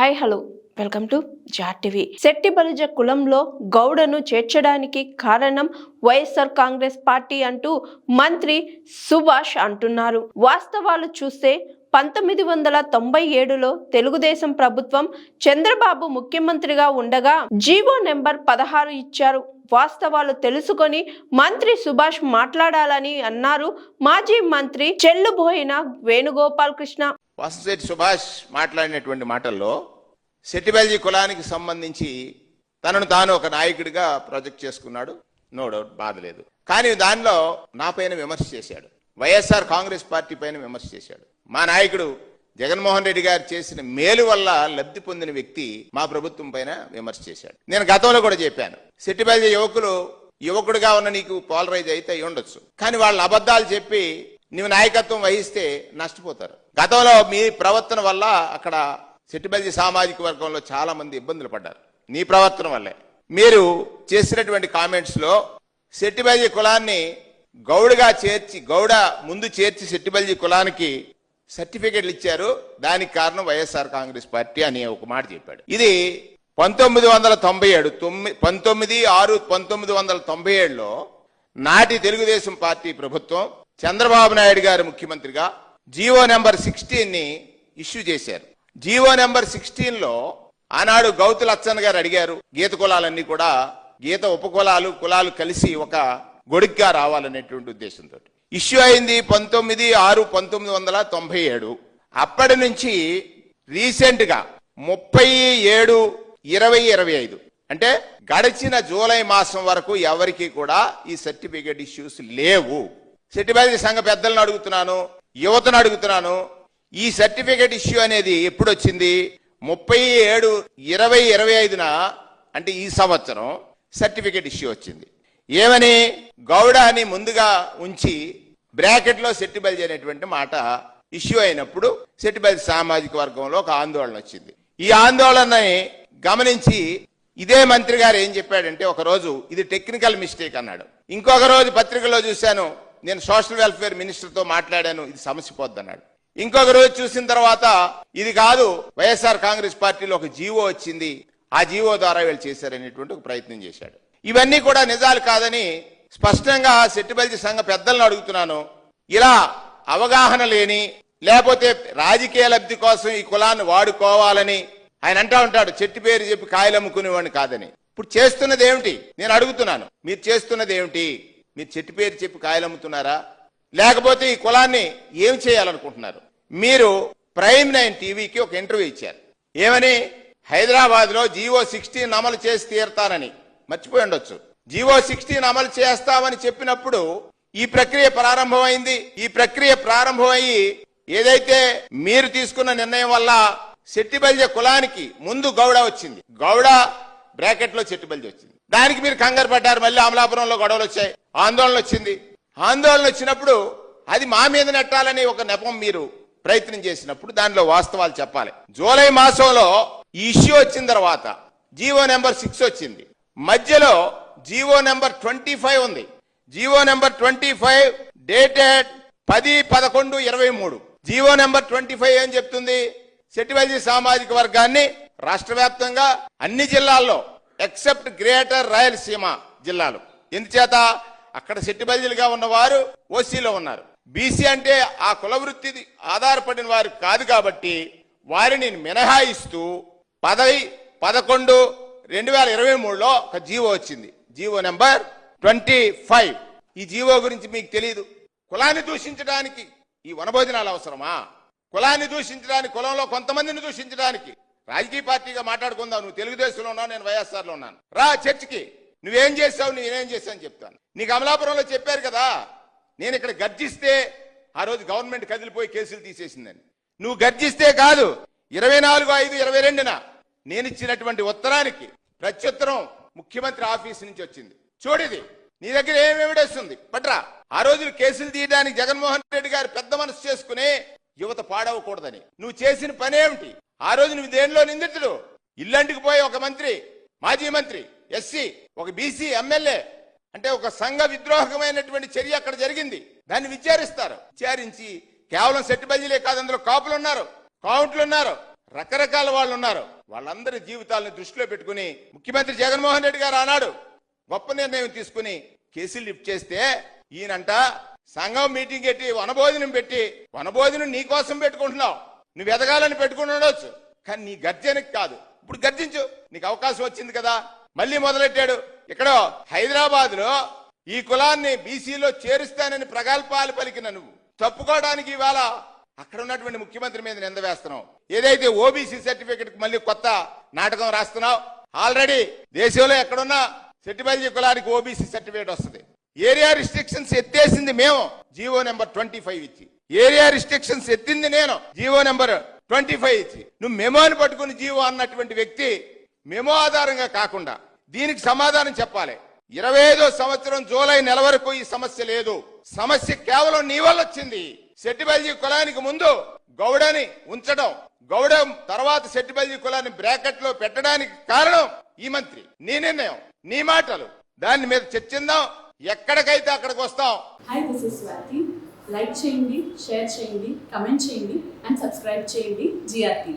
Hi hello. Welcome to జాటివి TV. Setti Balija కులంలో గౌడను చేర్చడానికి కారణం వైఎస్ఆర్ కాంగ్రెస్ పార్టీ అంటూ మంత్రి సుభాష్ అంటున్నారు. వాస్తవాలు చూస్తే పంతొమ్మిది వందల తొంభై ఏడులో తెలుగుదేశం ప్రభుత్వం చంద్రబాబు ముఖ్యమంత్రిగా ఉండగా జీవో నెంబర్ పదహారు ఇచ్చారు. వాస్తవాలు తెలుసుకొని మంత్రి సుభాష్ మాట్లాడాలని అన్నారు మాజీ మంత్రి చెల్లుబోయిన వేణుగోపాల్ కృష్ణ. వాసంశెట్టి సుభాష్ మాట్లాడినటువంటి మాటల్లో సెట్టిబెల్జీ కులానికి సంబంధించి తనను తాను ఒక నాయకుడిగా ప్రొజెక్ట్ చేసుకున్నాడు. నో డౌట్ బాధ లేదు. కానీ దానిలో నా పైన విమర్శ చేశాడు. వైఎస్ఆర్ కాంగ్రెస్ పార్టీ పైన విమర్శ చేశాడు. మా నాయకుడు జగన్మోహన్ రెడ్డి గారు చేసిన మేలు వల్ల లబ్ధి పొందిన వ్యక్తి మా ప్రభుత్వం పైన విమర్శ చేశాడు. నేను గతంలో కూడా చెప్పాను. సెట్టిబెల్జీ యువకులు యువకుడిగా ఉన్న నీకు పోలరైజ్ అయితే అయి ఉండొచ్చు. కానీ వాళ్ళ అబద్ధాలు చెప్పి నువ్వు నాయకత్వం వహిస్తే నష్టపోతారు. గతంలో మీ ప్రవర్తన వల్ల అక్కడ సెట్టిబల్జీ సామాజిక వర్గంలో చాలా మంది ఇబ్బందులు పడ్డారు. నీ ప్రవర్తన వల్లే. మీరు చేసినటువంటి కామెంట్స్లో సెట్టిబల్జీ కులాన్ని గౌడుగా చేర్చి గౌడ ముందు చేర్చి సెట్టిబల్జీ కులానికి సర్టిఫికెట్లు ఇచ్చారు. దానికి కారణం వైఎస్ఆర్ కాంగ్రెస్ పార్టీ అని ఒక మాట చెప్పాడు. ఇది పంతొమ్మిది వందల తొంభై ఏడు తొమ్మిది పంతొమ్మిది ఆరు పంతొమ్మిది వందల తొంభై ఏడులో నాటి తెలుగుదేశం పార్టీ ప్రభుత్వం చంద్రబాబు నాయుడు గారు ముఖ్యమంత్రిగా జీవో నెంబర్ సిక్స్టీన్ని ఇష్యూ చేశారు. జీవో నెంబర్ సిక్స్టీన్లో ఆనాడు గౌతు లచ్చన్ గారు అడిగారు గీత కులాలన్నీ కూడా గీత ఉపకులాలు కులాలు కలిసి ఒక గొడుగ్గా రావాలనేటువంటి ఉద్దేశంతో. ఇష్యూ అయింది పంతొమ్మిది ఆరు పంతొమ్మిది వందల తొంభై ఏడు. అప్పటి నుంచి రీసెంట్గా ముప్పై ఏడు ఇరవై ఇరవై ఐదు. అంటే గడిచిన జూలై మాసం వరకు ఎవరికి కూడా ఈ సర్టిఫికేట్ ఇష్యూస్ లేవు. సర్టిఫికేట్ సంఘ పెద్దలను అడుగుతున్నాను యువతను అడుగుతున్నాను. ఈ సర్టిఫికేట్ ఇష్యూ అనేది ఎప్పుడు వచ్చింది ముప్పై ఏడు ఇరవై ఇరవై ఐదున అంటే ఈ సంవత్సరం సర్టిఫికేట్ ఇష్యూ వచ్చింది. ఏమని? గౌడ అని ముందుగా ఉంచి బ్రాకెట్లో సెట్టిబల్జీ అనేటువంటి మాట ఇష్యూ అయినప్పుడు సెట్టిబల్జీ సామాజిక వర్గంలో ఒక ఆందోళన వచ్చింది. ఈ ఆందోళనని గమనించి ఇదే మంత్రి గారు ఏం చెప్పాడంటే ఒకరోజు ఇది టెక్నికల్ మిస్టేక్ అన్నాడు. ఇంకొక రోజు పత్రికలో చూశాను నేను సోషల్ వెల్ఫేర్ మినిస్టర్తో మాట్లాడాను ఇది సమస్య పోద్దన్నాడు. ఇంకొక రోజు చూసిన తర్వాత ఇది కాదు వైఎస్ఆర్ కాంగ్రెస్ పార్టీలో ఒక జీవో వచ్చింది ఆ జీవో ద్వారా వీళ్ళు చేశారనేటువంటి ఒక ప్రయత్నం చేశాడు. ఇవన్నీ కూడా నిజాలు కాదని స్పష్టంగా సెట్టిబల్జీ సంఘ పెద్దలను అడుగుతున్నాను. ఇలా అవగాహన లేని లేకపోతే రాజకీయ లబ్ధి కోసం ఈ కులాన్ని వాడుకోవాలని ఆయన అంటా ఉంటాడు చెట్టు పేరు చెప్పి కాయలు అమ్ముకునేవాడిని కాదని. ఇప్పుడు చేస్తున్నది ఏమిటి? నేను అడుగుతున్నాను మీరు చేస్తున్నది ఏమిటి? మీరు చెట్టు పేరు చెప్పి కాయలు అమ్ముతున్నారా లేకపోతే ఈ కులాన్ని ఏం చేయాలనుకుంటున్నారు? మీరు ప్రైమ్ నైన్ టీవీకి ఒక ఇంటర్వ్యూ ఇచ్చారు. ఏమని? హైదరాబాద్లో సిక్స్టీన్ అమలు చేసి తీరుతానని. మర్చిపోయి ఉండొచ్చు. జీవో సిక్స్టీన్ అమలు చేస్తామని చెప్పినప్పుడు ఈ ప్రక్రియ ప్రారంభమైంది. ఈ ప్రక్రియ ప్రారంభమయ్యి ఏదైతే మీరు తీసుకున్న నిర్ణయం వల్ల శెట్టిబల్జ కులానికి ముందు గౌడ వచ్చింది. గౌడ బ్రాకెట్లో చెట్టుబల్జి వచ్చింది. దానికి మీరు కంగారు పడ్డారు మళ్ళీ అమలాపురంలో గొడవలు వచ్చాయి. ఆందోళన వచ్చింది. ఆందోళన వచ్చినప్పుడు అది మా మీద నెట్టాలని ఒక నెపం మీరు ప్రయత్నం చేసినప్పుడు దానిలో వాస్తవాలు చెప్పాలి. జూలై మాసంలో ఈ ఇష్యూ వచ్చిన తర్వాత జీవో నెంబర్ సిక్స్ వచ్చింది. మధ్యలో జీవో నెంబర్ ట్వంటీ ఫైవ్ ఉంది. GO number twenty five dated పది పదకొండు ఇరవై మూడు. జీవో నెంబర్ ట్వంటీ ఫైవ్ ఏం చెప్తుంది? సెటివైజీ సామాజిక వర్గాన్ని రాష్ట్ర వ్యాప్తంగా అన్ని జిల్లాల్లో ఎక్సెప్ట్ గ్రేటర్ రాయలసీమ జిల్లాలు. ఎందుచేత? అక్కడ సెట్టిబల్జీలుగా ఉన్నవారు ఓసీలో ఉన్నారు. బీసీ అంటే ఆ కుల వృత్తి ఆధారపడిన వారు కాదు కాబట్టి వారిని మినహాయిస్తూ పదవి పదకొండు రెండు వేల ఇరవై మూడులో ఒక జీవో వచ్చింది. GO number twenty five. ఈ జీవో గురించి మీకు తెలియదు కులాన్ని దూషించడానికి ఈ వనభోజనాలు అవసరమా? కులాన్ని దూషించడానికి కులంలో కొంతమందిని దూషించడానికి రాజకీయ పార్టీగా మాట్లాడుకుందాం. నువ్వు తెలుగుదేశంలో ఉన్నావు నేను వైఎస్ఆర్లో ఉన్నాను. రా చర్చికి. నువ్వేం చేసావు నేనేం చేశాను చెప్తాను. నీకు అమలాపురంలో చెప్పారు కదా నేను ఇక్కడ గర్జిస్తే ఆ రోజు గవర్నమెంట్ కదిలిపోయి కేసులు తీసేసిందని. నువ్వు గర్జిస్తే కాదు ఇరవై నాలుగు ఐదు ఇరవై రెండున నేను ఇచ్చినటువంటి ఉత్తరానికి ప్రత్యుత్తరం ముఖ్యమంత్రి ఆఫీస్ నుంచి వచ్చింది. చూడిది నీ దగ్గర ఏం ఎవిడెన్స్ ఉంది? పట్రా. ఆ రోజులు కేసులు తీయడానికి జగన్మోహన్ రెడ్డి గారు పెద్ద మనసు చేసుకుని యువత పాడవకూడదని. నువ్వు చేసిన పనేమిటి? ఆ రోజు నువ్వు దేనిలో నిందితుడు? ఇల్లంటికి పోయి ఒక మంత్రి మాజీ మంత్రి ఎస్సీ ఒక బీసీ ఎమ్మెల్యే అంటే ఒక సంఘ విద్రోహకమైనటువంటి చర్య అక్కడ జరిగింది. దాన్ని విచారిస్తారు. విచారించి కేవలం సెట్టిబల్జీలే కాదు అందులో కాపులు ఉన్నారు కౌంట్లు ఉన్నారు రకరకాల వాళ్ళు ఉన్నారు. వాళ్ళందరి జీవితాలను దృష్టిలో పెట్టుకుని ముఖ్యమంత్రి జగన్మోహన్ రెడ్డి గారు ఆనాడు గొప్ప నిర్ణయం తీసుకుని కేసులు లిఫ్ట్ చేస్తే ఈయనంట సంఘం మీటింగ్ పెట్టి వనభోజనం పెట్టి వనభోజనం నీ కోసం పెట్టుకుంటున్నావు. నువ్వు ఎదగాలని పెట్టుకుని ఉండొచ్చు. కానీ నీ గర్జనకి కాదు. ఇప్పుడు గర్జించు. నీకు అవకాశం వచ్చింది కదా. మళ్ళీ మొదలెట్టాడు? ఇక్కడ హైదరాబాద్లో ఈ కులాన్ని బీసీలో చేరుస్తానని ప్రగల్భాలు పలికిన నువ్వు. తప్పుకోవడానికి ఇవాళ అక్కడ ఉన్నటువంటి ముఖ్యమంత్రి మీద నింద వేస్తున్నావు. ఏదైతే ఓబీసీ సర్టిఫికెట్ మళ్ళీ కొత్త నాటకం రాస్తున్నావు? ఆల్రెడీ దేశంలో ఎక్కడున్నా సెట్టిపల్లి కులానికి ఓబీసీ సర్టిఫికేట్ వస్తుంది. ఏరియా రిస్ట్రిక్షన్స్ ఎత్తేసింది మేము. జీవో నెంబర్ ట్వంటీ ఫైవ్ ఇచ్చి. ఏరియా రిస్ట్రిక్షన్స్ ఎత్తింది నేను. జీవో నెంబర్ ట్వంటీ ఫైవ్ ఇచ్చి. నువ్వు మెమోని పట్టుకుని జీవో అన్నటువంటి వ్యక్తి మెమో ఆధారంగా కాకుండా దీనికి సమాధానం చెప్పాలి. ఇరవై ఐదో సంవత్సరం జూలై నెల వరకు ఈ సమస్య లేదు. సమస్య కేవలం నీ వల్ల వచ్చింది. సెట్టిబల్జీ కులానికి ముందు గౌడని ఉంచడం గౌడ తర్వాత సెట్టిబల్జీ కులాన్ని బ్రాకెట్లో పెట్టడానికి కారణం ఈ మంత్రి. నీ నిర్ణయం నీ మాటలు. దాని మీద చర్చిందాం ఎక్కడికైతే అక్కడికి వస్తాం. Hi this is Swathi like చేయండి షేర్ చేయండి కమెంట్ చేయండి అండ్ సబ్స్క్రైబ్ చేయండి జిఆర్టీ